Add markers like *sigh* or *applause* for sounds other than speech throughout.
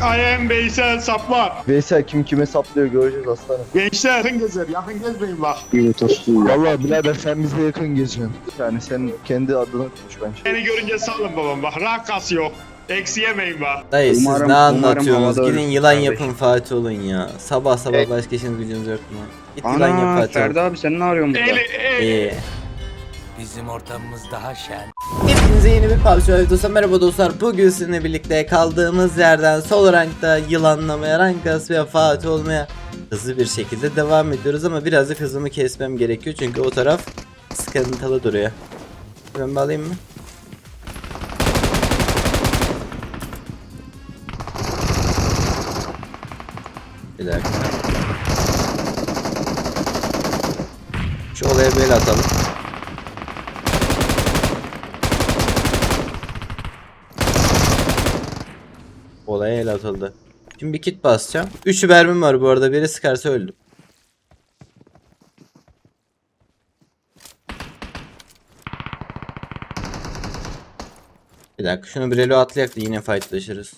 I am Veysel Sapma. Veysel kim kime saplıyor göreceğiz aslanım. Gençler yakın gezer, yakın gezmeyin bak. Vallahi birader sen bize yakın geziyorsun. Yani sen kendi adını konuş bence. Beni görünce salın babam bak, rakas yok. Eksi yemeyin bak. Dayı siz Umarım- ne umarım anlatıyorsunuz? havada Gidin yılan kardeşim. yapın Fatih olun ya. Sabah sabah E- başka işiniz gücünüz yok mu? Git yılan yap Ana Fatih ol. Ferdi abi sen ne arıyorsun burada? Eli, eli. İyi. Bizim ortamımız daha şen. Hepinize yeni bir PUBG dostlar. Merhaba dostlar. Bugün sizinle birlikte kaldığımız yerden sol rankta yılanlamaya, rank kasmaya, Fatih olmaya hızlı bir şekilde devam ediyoruz ama birazcık hızımı kesmem gerekiyor çünkü o taraf sıkıntılı duruyor. Ben bağlayayım mı? Bir dakika. Şu olaya böyle atalım. Olaya el atıldı. Şimdi bir kit basacağım. 3 mermim var bu arada. Biri sıkarsa öldüm. Bir dakika şunu bir elo atlayak da yine fightlaşırız.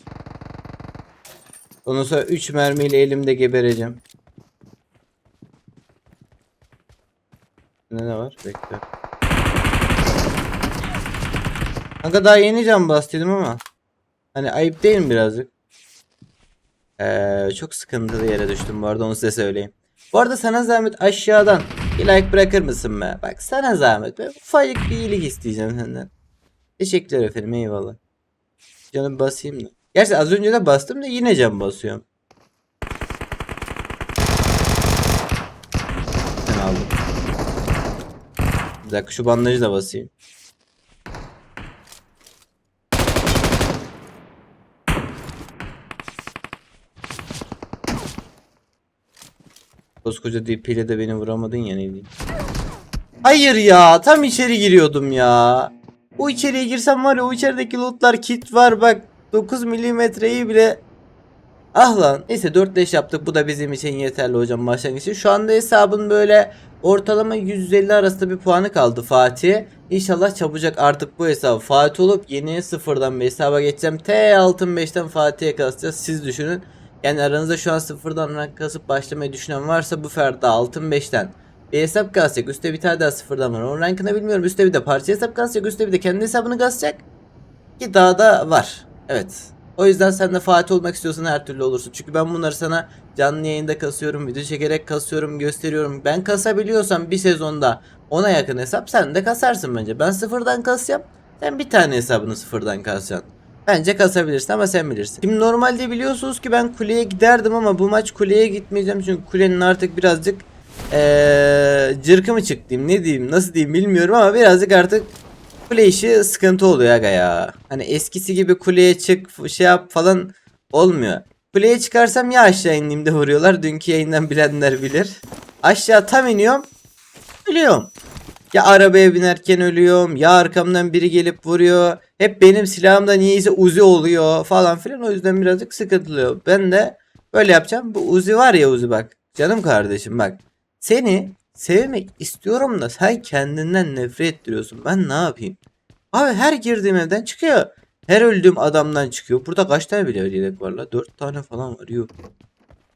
Ondan sonra 3 mermiyle elimde gebereceğim. Ne ne var? Bekle. Kanka daha yeni can bastıydım ama. Hani ayıp değil mi birazcık? Ee, çok sıkıntılı yere düştüm bu arada onu size söyleyeyim. Bu arada sana zahmet aşağıdan bir like bırakır mısın be? Bak sana zahmet be. Ufacık bir iyilik isteyeceğim senden. Teşekkürler efendim eyvallah. Canım basayım da. Gerçi az önce de bastım da yine can basıyorum. Ben aldım. Bir dakika şu bandajı da basayım. Koskoca DP ile de beni vuramadın ya ne diyeyim. Hayır ya tam içeri giriyordum ya. O içeriye girsem var ya o içerideki lootlar kit var bak 9 milimetreyi bile Ah lan. Neyse 4 leş yaptık. Bu da bizim için yeterli hocam başlangıç. Şu anda hesabın böyle ortalama 150 arasında bir puanı kaldı Fatih. İnşallah çabucak artık bu hesabı Fatih olup yeni sıfırdan bir hesaba geçeceğim. T altın 5'ten Fatih'e kasacağız. Siz düşünün. Yani aranızda şu an sıfırdan rank kasıp başlamayı düşünen varsa bu ferda altın 5'ten bir hesap kasacak. Üstte bir tane daha sıfırdan var. Onun rankını bilmiyorum. Üstte bir de parça hesap kasacak. Üstte bir de kendi hesabını kasacak. Ki daha da var. Evet. O yüzden sen de Fatih olmak istiyorsan her türlü olursun. Çünkü ben bunları sana canlı yayında kasıyorum, video çekerek kasıyorum, gösteriyorum. Ben kasabiliyorsam bir sezonda ona yakın hesap sen de kasarsın bence. Ben sıfırdan kasacağım. Sen bir tane hesabını sıfırdan kasacaksın. Bence kasabilirsin ama sen bilirsin. Şimdi normalde biliyorsunuz ki ben kuleye giderdim ama bu maç kuleye gitmeyeceğim. Çünkü kulenin artık birazcık ee, cırkı mı çıktım ne diyeyim nasıl diyeyim bilmiyorum ama birazcık artık kule işi sıkıntı oluyor aga ya. Hani eskisi gibi kuleye çık şey yap falan olmuyor. Kuleye çıkarsam ya aşağı indiğimde vuruyorlar. Dünkü yayından bilenler bilir. Aşağı tam iniyorum. Ölüyorum. Ya arabaya binerken ölüyorum. Ya arkamdan biri gelip vuruyor. Hep benim silahımda niyeyse Uzi oluyor falan filan. O yüzden birazcık sıkıntılıyor. Ben de böyle yapacağım. Bu Uzi var ya Uzi bak. Canım kardeşim bak. Seni sevmek istiyorum da sen kendinden nefret ettiriyorsun. Ben ne yapayım? Abi her girdiğim evden çıkıyor. Her öldüğüm adamdan çıkıyor. Burada kaç tane bile yedek var la? 4 tane falan var. Yok.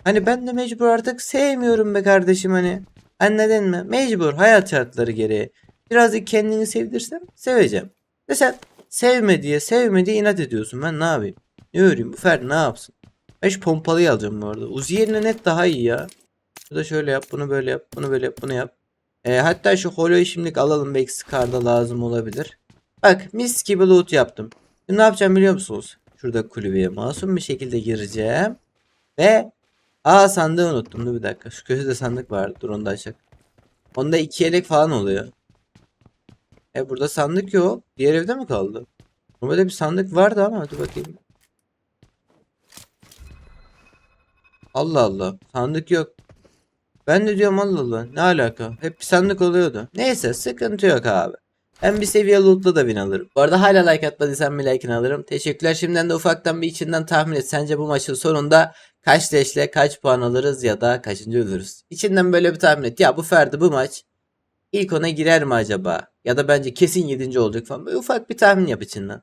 Hani ben de mecbur artık sevmiyorum be kardeşim hani. Anladın mı? Mecbur hayat şartları gereği. Birazcık kendini sevdirsem seveceğim. Ve sen sevme diye sevme diye inat ediyorsun. Ben ne yapayım? Ne öreyim? Bu Ferdi ne yapsın? Ben şu pompalıyı alacağım bu arada. Uzi yerine net daha iyi ya. Bu da şöyle yap, bunu böyle yap, bunu böyle yap, bunu yap. E, hatta şu holoyu şimdilik alalım. Belki Scar'da lazım olabilir. Bak mis gibi loot yaptım. Şimdi ne yapacağım biliyor musunuz? Şurada kulübeye masum bir şekilde gireceğim. Ve Aa sandığı unuttum. Dur bir dakika. Şu köşede sandık var. Dur onu da açak. Onda iki yelek falan oluyor. E burada sandık yok. Diğer evde mi kaldı? Normalde bir sandık vardı ama dur bakayım. Allah Allah. Sandık yok. Ben de diyorum Allah Allah. Ne alaka? Hep bir sandık oluyordu. Neyse sıkıntı yok abi. Ben bir seviye loot'la da win alırım. Bu arada hala like atmadıysan bir like'ını alırım. Teşekkürler. Şimdiden de ufaktan bir içinden tahmin et. Sence bu maçın sonunda kaç leşle kaç puan alırız ya da kaçıncı ölürüz? İçinden böyle bir tahmin et. Ya bu Ferdi bu maç ilk ona girer mi acaba? Ya da bence kesin 7. olacak falan. Böyle ufak bir tahmin yap içinden.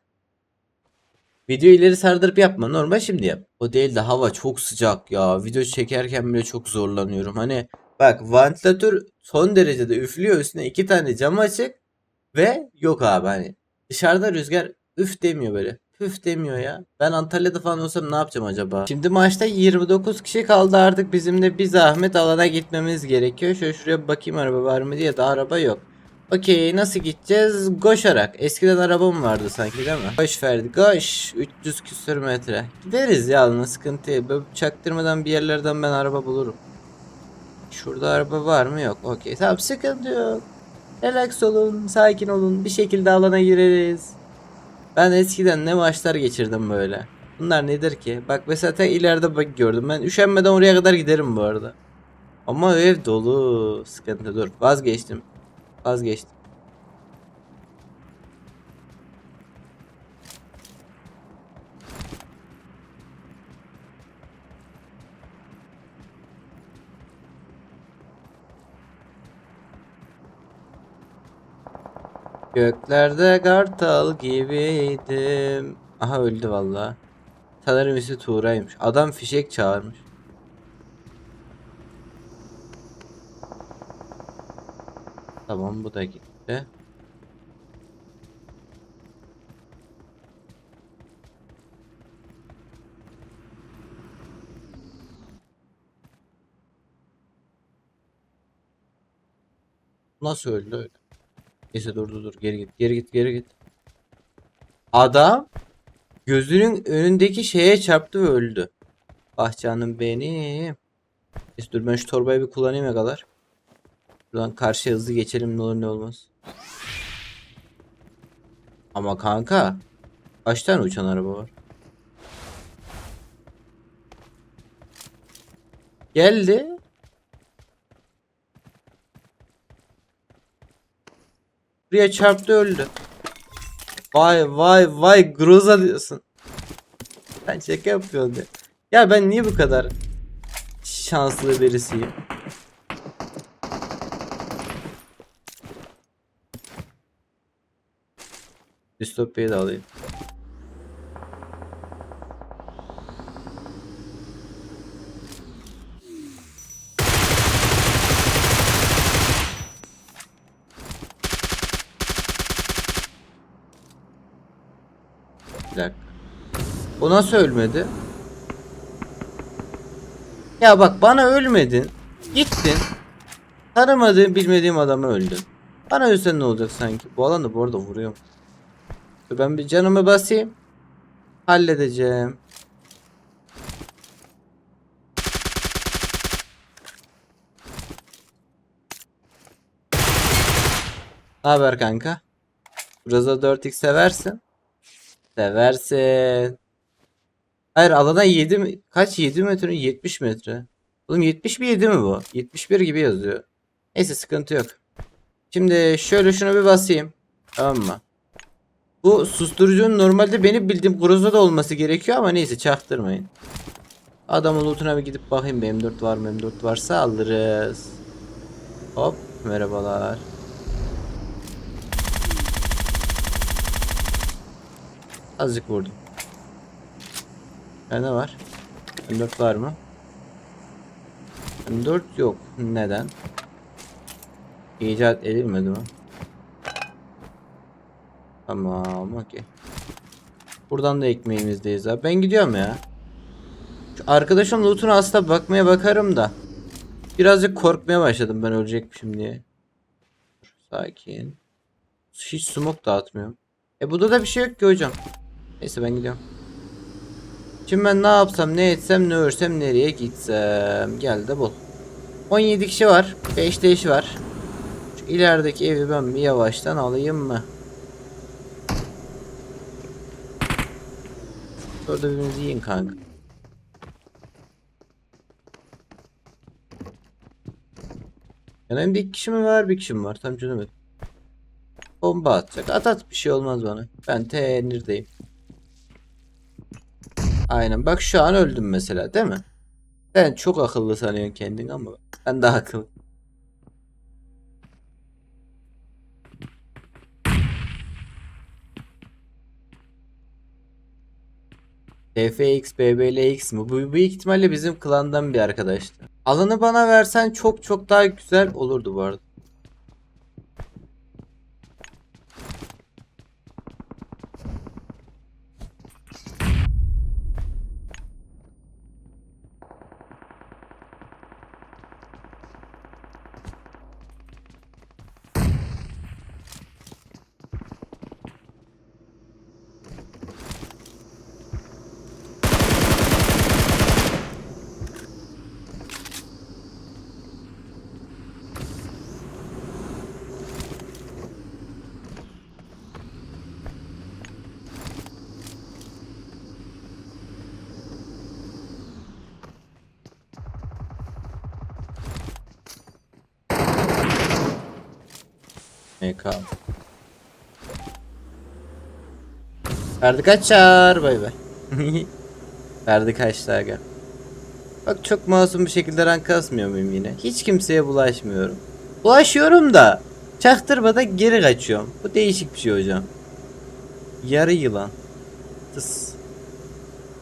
Video ileri sardırıp yapma. Normal şimdi yap. O değil de hava çok sıcak ya. Video çekerken bile çok zorlanıyorum. Hani bak vantilatör son derecede üflüyor. Üstüne iki tane cam açık. Ve yok abi hani. Dışarıda rüzgar üf demiyor böyle. Püf demiyor ya. Ben Antalya'da falan olsam ne yapacağım acaba? Şimdi maçta 29 kişi kaldı artık bizim de bir zahmet alana gitmemiz gerekiyor. Şöyle şuraya bakayım araba var mı diye de araba yok. Okey nasıl gideceğiz? Koşarak. Eskiden arabam vardı sanki değil mi? Koş Ferdi koş. 300 küsür metre. Gideriz ya sıkıntı yok. Böyle çaktırmadan bir yerlerden ben araba bulurum. Şurada araba var mı? Yok. Okey tamam sıkıntı yok. Relax olun, sakin olun. Bir şekilde alana gireriz. Ben eskiden ne maçlar geçirdim böyle. Bunlar nedir ki? Bak mesela tek ileride bak gördüm. Ben üşenmeden oraya kadar giderim bu arada. Ama ev dolu. Sıkıntı dur. Vazgeçtim. Vazgeçtim. Göklerde kartal gibiydim. Aha öldü valla. Sanırım ismi Tuğra'ymış. Adam fişek çağırmış. Tamam bu da gitti. Nasıl öldü öyle? Neyse dur dur dur geri git geri git geri git. Adam gözünün önündeki şeye çarptı ve öldü. Ah canım benim. Neyse dur ben şu torbayı bir kullanayım ya kadar. Buradan karşıya hızlı geçelim ne olur ne olmaz. Ama kanka kaç tane uçan araba var? Geldi. Buraya çarptı öldü. Vay vay vay Groza diyorsun. Sen şaka yapıyorsun ya. Ya ben niye bu kadar şanslı birisiyim? Distopya'yı da alayım. O nasıl ölmedi? Ya bak bana ölmedin. Gittin. Tanımadığım bilmediğim adamı öldün. Bana ölsen ne olacak sanki? Bu alanı bu arada vuruyorum. Ben bir canımı basayım. Halledeceğim. Ne haber kanka? Groza 4x seversin. Seversin. Hayır alana 7 mi? Kaç 7 metre? 70 metre. Oğlum 70 mi 7 mi bu? 71 gibi yazıyor. Neyse sıkıntı yok. Şimdi şöyle şunu bir basayım. Tamam mı? Bu susturucunun normalde benim bildiğim Groza'da olması gerekiyor ama neyse çaktırmayın. Adamın lootuna bir gidip bakayım M4 var mı M4 varsa alırız. Hop merhabalar. Azıcık vurdum. Ne var? M4 var mı? M4 yok. Neden? İcat edilmedi mi? Tamam okey. Buradan da ekmeğimizdeyiz abi. Ben gidiyorum ya. Şu arkadaşım loot'una aslında bakmaya bakarım da. Birazcık korkmaya başladım ben ölecekmişim diye. Sakin. Hiç smoke dağıtmıyorum. E burada da bir şey yok ki hocam. Neyse ben gidiyorum. Şimdi ben ne yapsam ne etsem ne örsem nereye gitsem. Gel de bul. 17 kişi var. 5 de iş var. Şu ilerideki evi ben bir yavaştan alayım mı? Orada birinizi yiyin kanka. Yani bir kişi mi var bir kişi mi var tam çözemedim. Bomba atacak. At at bir şey olmaz bana. Ben tenirdeyim. Aynen bak şu an öldüm mesela değil mi? Sen çok akıllı sanıyorsun kendini ama ben daha akıllı. TFX, BBLX mi? Bu büyük ihtimalle bizim klandan bir arkadaştı. Alanı bana versen çok çok daha güzel olurdu bu arada. MK. Ferdi kaçar bay bay. *laughs* Ferdi kaçtı aga. Bak çok masum bir şekilde rank kasmıyor muyum yine? Hiç kimseye bulaşmıyorum. Bulaşıyorum da çaktırmadan geri kaçıyorum. Bu değişik bir şey hocam. Yarı yılan. Tıs.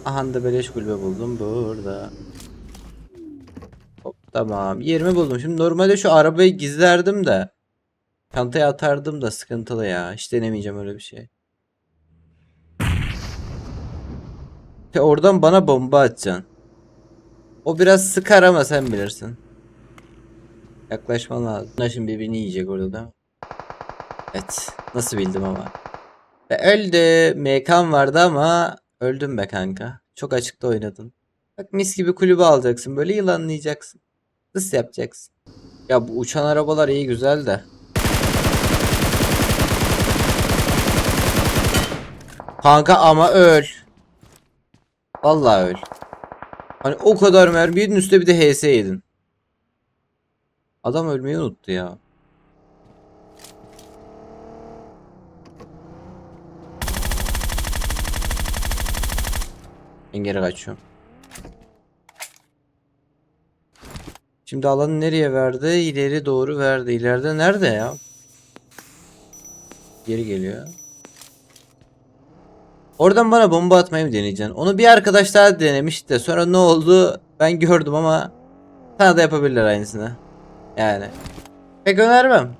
Aha da beleş kulübe buldum burada. Hop tamam 20 buldum. Şimdi normalde şu arabayı gizlerdim de. Çantaya atardım da sıkıntılı ya. Hiç denemeyeceğim öyle bir şey. Ve oradan bana bomba atacaksın. O biraz sıkar ama sen bilirsin. Yaklaşman lazım. Bunlar şimdi birbirini yiyecek orada da. Evet. Nasıl bildim ama. Ve öldü. MK'm vardı ama öldüm be kanka. Çok açıkta oynadın. Bak mis gibi kulübe alacaksın. Böyle yılanlayacaksın. Hıs yapacaksın. Ya bu uçan arabalar iyi güzel de. Kanka ama öl. Vallahi öl. Hani o kadar mermi üstte bir de HS yedin. Adam ölmeyi unuttu ya. Ben geri kaçıyorum. Şimdi alanı nereye verdi? İleri doğru verdi. İleride nerede ya? Geri geliyor. Oradan bana bomba atmayı mı deneyeceksin? Onu bir arkadaş daha denemişti de sonra ne oldu ben gördüm ama sana da yapabilirler aynısını. Yani. Pek önermem.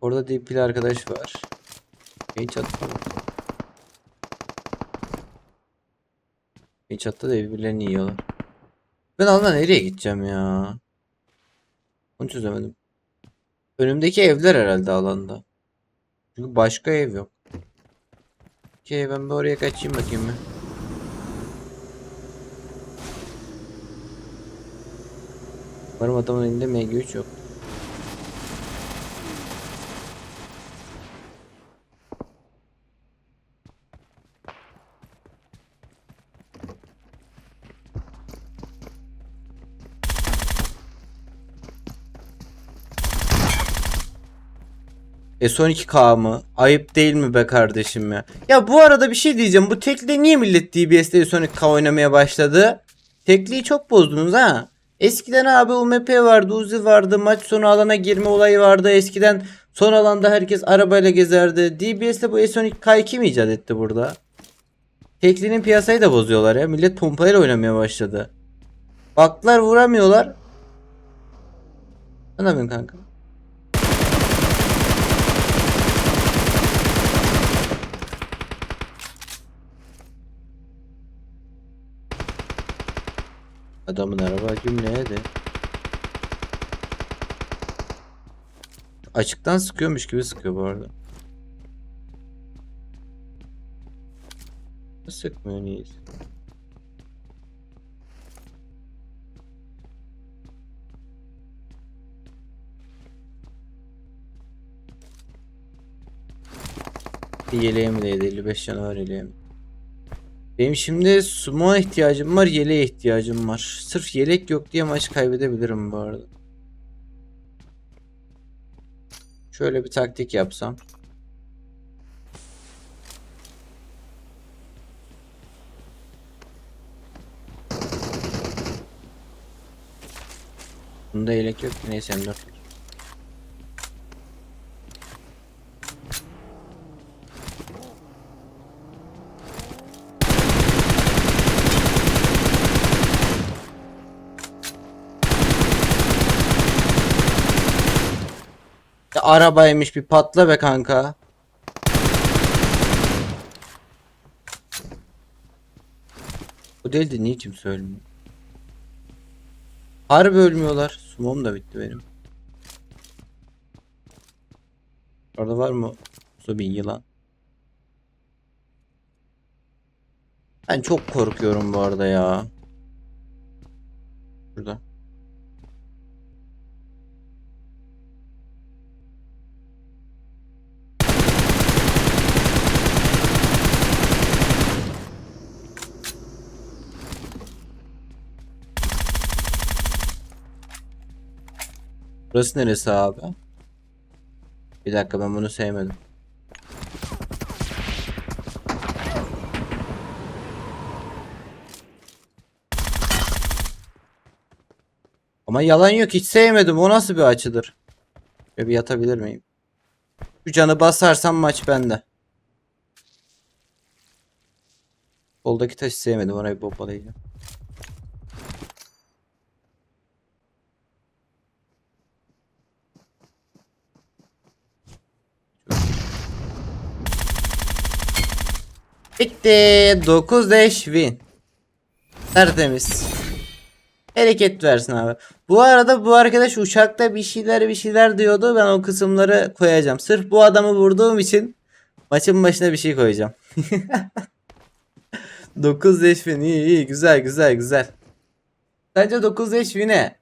Orada DP'li arkadaş var. Hiç atma. Hiç attı da birbirlerini yiyorlar. Ben alana nereye gideceğim ya? Onu çözemedim. Önümdeki evler herhalde alanda. Çünkü başka ev yok. Okey ben bir oraya kaçayım bakayım bir. Umarım adamın elinde MG3 yok. S12K mı? Ayıp değil mi be kardeşim ya? Ya bu arada bir şey diyeceğim. Bu tekli niye millet DBS'de S12K oynamaya başladı? Tekliyi çok bozdunuz ha. Eskiden abi UMP vardı, Uzi vardı, maç sonu alana girme olayı vardı. Eskiden son alanda herkes arabayla gezerdi. DBS'de bu S12K'yı kim icat etti burada? Teklinin piyasayı da bozuyorlar ya. Millet pompayla oynamaya başladı. Baklar vuramıyorlar. Ne yapıyorsun kanka? Adamın araba cümleye de. Açıktan sıkıyormuş gibi sıkıyor bu arada. Sıkmıyor niye? Bir yeleğim değdi 55 canavar yeleğim. Benim şimdi sumo ihtiyacım var, yeleğe ihtiyacım var. Sırf yelek yok diye maç kaybedebilirim bu arada. Şöyle bir taktik yapsam. Bunda yelek yok neyse M4. Arabaymış bir patla be kanka. Bu değil de niye kimse ölmüyor? Harbi ölmüyorlar. Sumom da bitti benim. Orada var mı? Su bir yılan. Ben çok korkuyorum bu arada ya. Burada. Burası neresi abi? Bir dakika ben bunu sevmedim. Ama yalan yok hiç sevmedim. O nasıl bir açıdır? Ve bir yatabilir miyim? Şu canı basarsam maç bende. Soldaki taşı sevmedim. Orayı bombalayacağım. Bitti. 9 dash win. Tertemiz. Hareket versin abi. Bu arada bu arkadaş uçakta bir şeyler bir şeyler diyordu. Ben o kısımları koyacağım. Sırf bu adamı vurduğum için maçın başına bir şey koyacağım. *laughs* 9 dash win iyi iyi güzel güzel güzel. Sence 9 dash win'e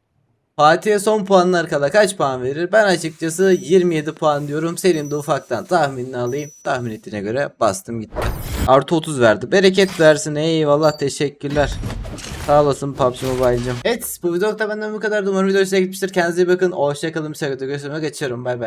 Fatih'e son puanlar kala kaç puan verir? Ben açıkçası 27 puan diyorum. Senin de ufaktan tahminini alayım. Tahmin ettiğine göre bastım gitti. Artı 30 verdi. Bereket versin. Eyvallah teşekkürler. Sağ olasın PUBG Mobile'cim. Evet bu videoda benden bu kadar. Umarım video size gitmiştir. Kendinize iyi bakın. Hoşçakalın. Bir sonraki videoda görüşmek üzere. Geçiyorum. Bay bay.